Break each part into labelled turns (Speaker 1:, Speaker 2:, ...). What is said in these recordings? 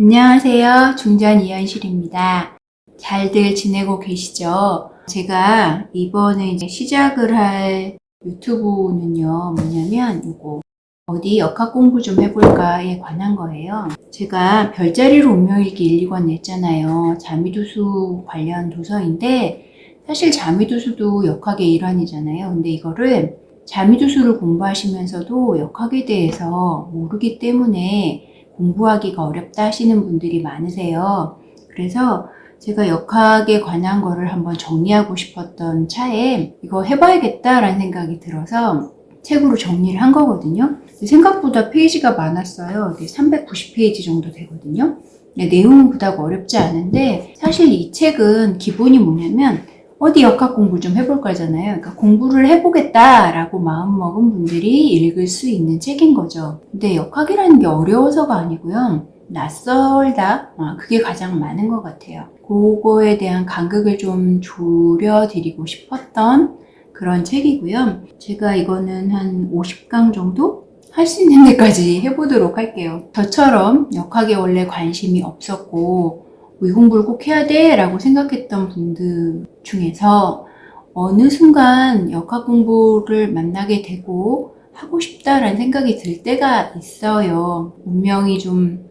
Speaker 1: 안녕하세요. 중전 이현실입니다. 잘들 지내고 계시죠? 제가 이번에 이제 시작을 할 유튜브는요, 뭐냐면, 요거, 어디 역학 공부 좀 해볼까에 관한 거예요. 제가 별자리로 운명일기 1, 2권 냈잖아요. 자미도수 관련 도서인데, 사실 자미도수도 역학의 일환이잖아요. 근데 이거를 자미도수를 공부하시면서도 역학에 대해서 모르기 때문에 공부하기가 어렵다 하시는 분들이 많으세요. 그래서 제가 역학에 관한 거를 한번 정리하고 싶었던 차에 이거 해봐야겠다라는 생각이 들어서 책으로 정리를 한 거거든요. 생각보다 페이지가 많았어요. 390페이지 정도 되거든요. 내용은 그닥 어렵지 않은데 사실 이 책은 기본이 뭐냐면 어디 역학 공부 좀 해볼 거잖아요. 그러니까 공부를 해보겠다라고 마음먹은 분들이 읽을 수 있는 책인 거죠. 근데 역학이라는 게 어려워서가 아니고요. 낯설다? 아, 그게 가장 많은 것 같아요. 그거에 대한 간극을 좀 줄여드리고 싶었던 그런 책이고요. 제가 이거는 한 50강 정도? 할수 있는 데까지 해보도록 할게요. 저처럼 역학에 원래 관심이 없었고, 이 공부를 꼭 해야 돼 라고 생각했던 분들 중에서 어느 순간 역학 공부를 만나게 되고 하고 싶다라는 생각이 들 때가 있어요. 운명이 좀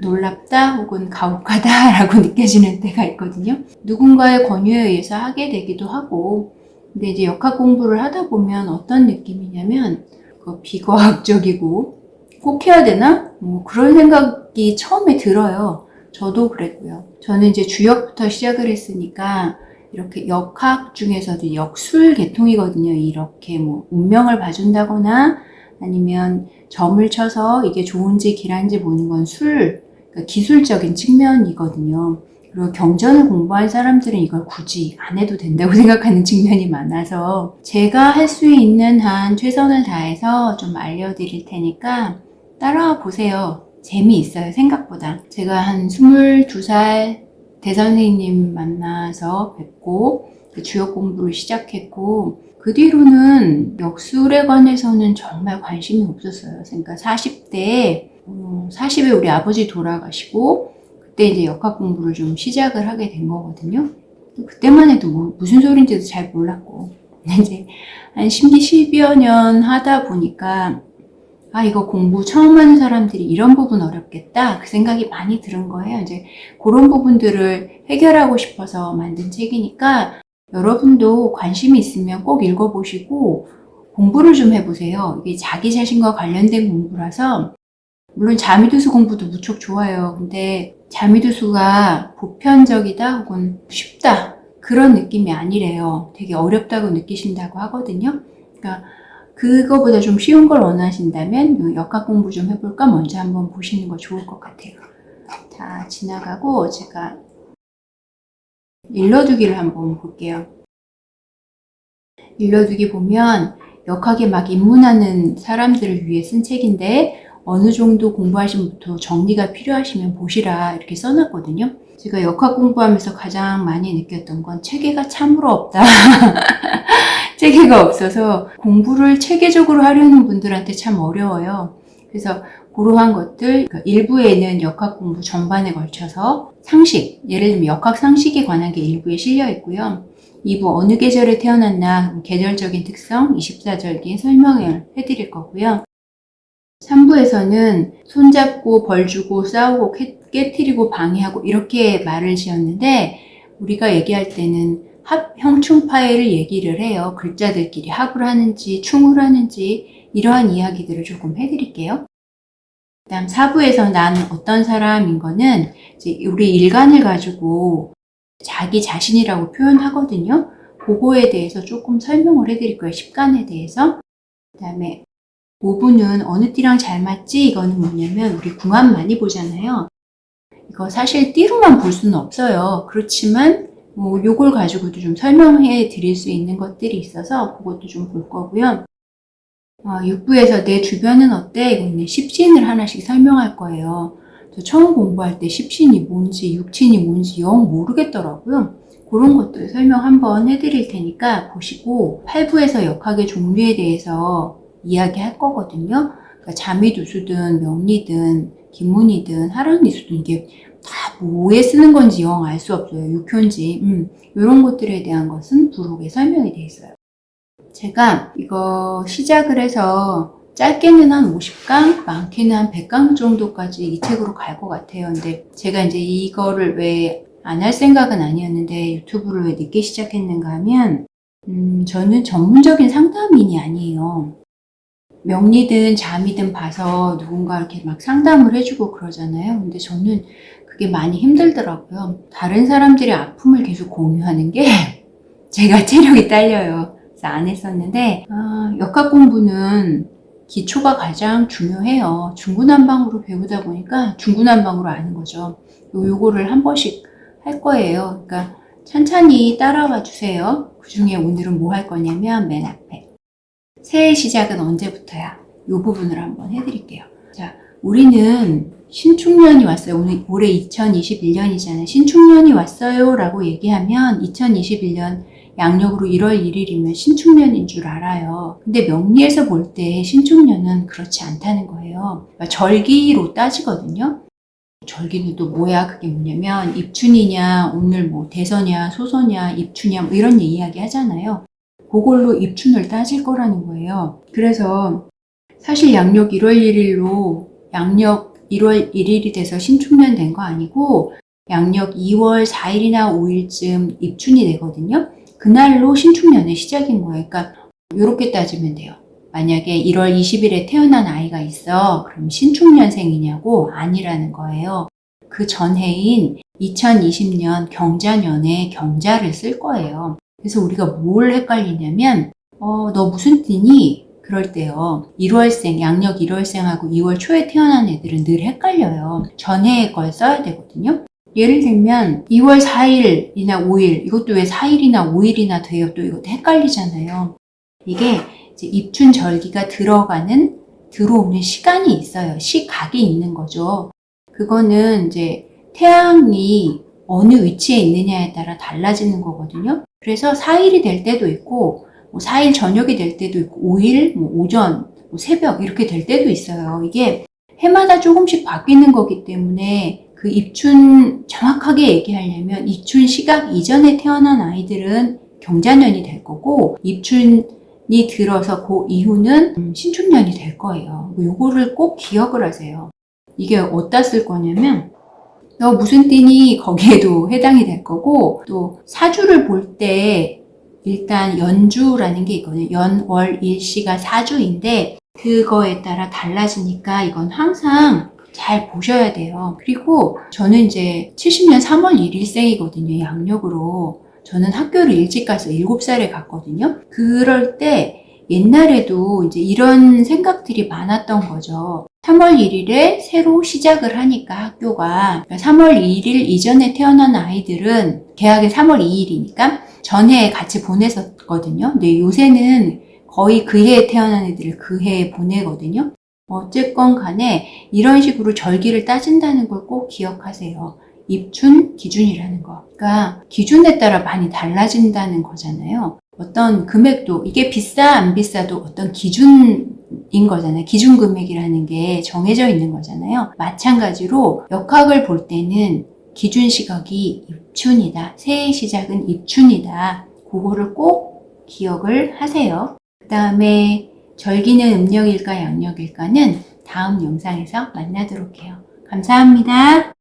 Speaker 1: 놀랍다 혹은 가혹하다라고 느껴지는 때가 있거든요. 누군가의 권유에 의해서 하게 되기도 하고 근데 이제 역학 공부를 하다 보면 어떤 느낌이냐면 그 비과학적이고 꼭 해야 되나? 뭐 그런 생각이 처음에 들어요. 저도 그랬고요. 저는 이제 주역부터 시작을 했으니까 이렇게 역학 중에서도 역술 계통이거든요. 이렇게 뭐 운명을 봐준다거나 아니면 점을 쳐서 이게 좋은지 길한지 보는 건 술, 그러니까 기술적인 측면이거든요. 그리고 경전을 공부한 사람들은 이걸 굳이 안 해도 된다고 생각하는 측면이 많아서 제가 할 수 있는 한 최선을 다해서 좀 알려드릴 테니까 따라와 보세요. 재미있어요, 생각보다. 제가 한 22살 대선생님 만나서 뵙고 그 주역 공부를 시작했고 그 뒤로는 역술에 관해서는 정말 관심이 없었어요. 그러니까 40대에 40에 우리 아버지 돌아가시고 그때 이제 역학 공부를 좀 시작을 하게 된 거거든요. 그때만 해도 뭐 무슨 소리인지도 잘 몰랐고 이제 한 10, 10여 년 하다 보니까 아, 이거 공부 처음 하는 사람들이 이런 부분 어렵겠다. 그 생각이 많이 들은 거예요. 이제 그런 부분들을 해결하고 싶어서 만든 책이니까 여러분도 관심이 있으면 꼭 읽어보시고 공부를 좀 해보세요. 이게 자기 자신과 관련된 공부라서 물론 자미두수 공부도 무척 좋아요. 근데 자미두수가 보편적이다 혹은 쉽다 그런 느낌이 아니래요. 되게 어렵다고 느끼신다고 하거든요. 그러니까 그거보다 좀 쉬운 걸 원하신다면 역학 공부 좀 해볼까 먼저 한번 보시는 거 좋을 것 같아요. 자, 지나가고 제가 일러두기를 한번 볼게요. 일러두기 보면 역학에 막 입문하는 사람들을 위해 쓴 책인데 어느 정도 공부하신 분부터 정리가 필요하시면 보시라 이렇게 써놨거든요. 제가 역학 공부하면서 가장 많이 느꼈던 건 체계가 참으로 없다. 체계가 없어서 공부를 체계적으로 하려는 분들한테 참 어려워요. 그래서 그러한 것들 그러니까 일부에는 역학 공부 전반에 걸쳐서 상식, 예를 들면 역학 상식에 관한 게 일부에 실려 있고요. 2부 어느 계절에 태어났나 계절적인 특성 24절기에 설명을 해드릴 거고요. 3부에서는 손잡고 벌주고 싸우고 깨트리고 방해하고 이렇게 말을 지었는데 우리가 얘기할 때는 합, 형충 파일을 얘기를 해요. 글자들끼리 합을 하는지 충을 하는지 이러한 이야기들을 조금 해드릴게요. 그 다음 4부에서 나는 어떤 사람인 거는 우리 일간을 가지고 자기 자신이라고 표현하거든요. 그거에 대해서 조금 설명을 해드릴 거예요. 십간에 대해서. 그 다음에 5부는 어느 띠랑 잘 맞지? 이거는 뭐냐면 우리 궁합 많이 보잖아요. 이거 사실 띠로만 볼 수는 없어요. 그렇지만 뭐 요걸 가지고도 좀 설명해 드릴 수 있는 것들이 있어서 그것도 좀 볼 거고요. 어, 6부에서 내 주변은 어때? 이거는 십신을 하나씩 설명할 거예요. 저 처음 공부할 때 십신이 뭔지 육신이 뭔지 영 모르겠더라고요. 그런 것들 설명 한번 해드릴 테니까 보시고 8부에서 역학의 종류에 대해서 이야기할 거거든요. 그러니까 자미두수든 명리든 김문이든 하랑니수든 이게 다 뭐에 쓰는 건지 영 알 수 없어요. 육효인지. 음, 이런 것들에 대한 것은 부록에 설명이 되어 있어요. 제가 이거 시작을 해서 짧게는 한 50강, 많게는 한 100강 정도까지 이 책으로 갈 것 같아요. 근데 제가 이제 이거를 왜 안 할 생각은 아니었는데 유튜브를 왜 늦게 시작했는가 하면, 음, 저는 전문적인 상담인이 아니에요. 명리든 잠이든 봐서 누군가 이렇게 막 상담을 해주고 그러잖아요. 근데 저는 그게 많이 힘들더라고요. 다른 사람들의 아픔을 계속 공유하는 게 제가 체력이 딸려요. 그래서 안 했었는데, 아, 역학 공부는 기초가 가장 중요해요. 중구난방으로 배우다 보니까 중구난방으로 아는 거죠. 요- 요거를 한 번씩 할 거예요. 그러니까 천천히 따라와 주세요. 그 중에 오늘은 뭐 할 거냐면 맨 앞에. 새해 시작은 언제부터야? 요 부분을 한번 해드릴게요. 자, 우리는 신축년이 왔어요. 오늘 올해 2021년이잖아요. 신축년이 왔어요. 라고 얘기하면 2021년 양력으로 1월 1일이면 신축년인 줄 알아요. 근데 명리에서 볼 때 신축년은 그렇지 않다는 거예요. 그러니까 절기로 따지거든요. 절기는 또 뭐야? 그게 뭐냐면 입춘이냐, 오늘 뭐 대서냐, 소서냐, 입추냐 뭐 이런 이야기 하잖아요. 그걸로 입춘을 따질 거라는 거예요. 그래서 사실 양력 1월 1일로 양력 1월 1일이 돼서 신축년 된 거 아니고 양력 2월 4일이나 5일쯤 입춘이 되거든요. 그날로 신축년의 시작인 거예요. 그러니까 이렇게 따지면 돼요. 만약에 1월 20일에 태어난 아이가 있어. 그럼 신축년생이냐고? 아니라는 거예요. 그 전해인 2020년 경자년에 경자를 쓸 거예요. 그래서 우리가 뭘 헷갈리냐면, 어, 너 무슨 띠니? 그럴 때요. 1월생, 양력 1월생하고 2월 초에 태어난 애들은 늘 헷갈려요. 전해의 걸 써야 되거든요. 예를 들면 2월 4일이나 5일, 이것도 왜 4일이나 5일이나 돼요? 또 이것도 헷갈리잖아요. 이게 이제 입춘 절기가 들어가는, 들어오는 시간이 있어요. 시각이 있는 거죠. 그거는 이제 태양이 어느 위치에 있느냐에 따라 달라지는 거거든요. 그래서 4일이 될 때도 있고, 뭐 4일 저녁이 될 때도 있고, 5일, 뭐 오전, 뭐 새벽 이렇게 될 때도 있어요. 이게 해마다 조금씩 바뀌는 거기 때문에 그 입춘 정확하게 얘기하려면 입춘 시각 이전에 태어난 아이들은 경자년이 될 거고 입춘이 들어서 그 이후는 음, 신축년이 될 거예요. 요거를 꼭 기억을 하세요. 이게 어디다 쓸 거냐면 너 무슨 띠니 거기에도 해당이 될 거고 또 사주를 볼 때 일단 연주라는 게 있거든요. 연, 월, 일, 시가 사주인데 그거에 따라 달라지니까 이건 항상 잘 보셔야 돼요. 그리고 저는 이제 70년 3월 1일생이거든요. 양력으로. 저는 학교를 일찍 가서 7살에 갔거든요. 그럴 때 옛날에도 이제 이런 생각들이 많았던 거죠. 3월 1일에 새로 시작을 하니까 학교가 3월 2일 이전에 태어난 아이들은 개학이 3월 2일이니까 전해에 같이 보냈었거든요. 근데 요새는 거의 그 해에 태어난 애들을 그 해에 보내거든요. 어쨌건 간에 이런 식으로 절기를 따진다는 걸 꼭 기억하세요. 입춘 기준이라는 거. 그러니까 기준에 따라 많이 달라진다는 거잖아요. 어떤 금액도 이게 비싸 안 비싸도 어떤 기준 인 거잖아요. 기준 금액이라는 게 정해져 있는 거잖아요. 마찬가지로 역학을 볼 때는 기준 시각이 입춘이다. 새해 시작은 입춘이다. 그거를 꼭 기억을 하세요. 그 다음에 절기는 음력일까 양력일까는 다음 영상에서 만나도록 해요. 감사합니다.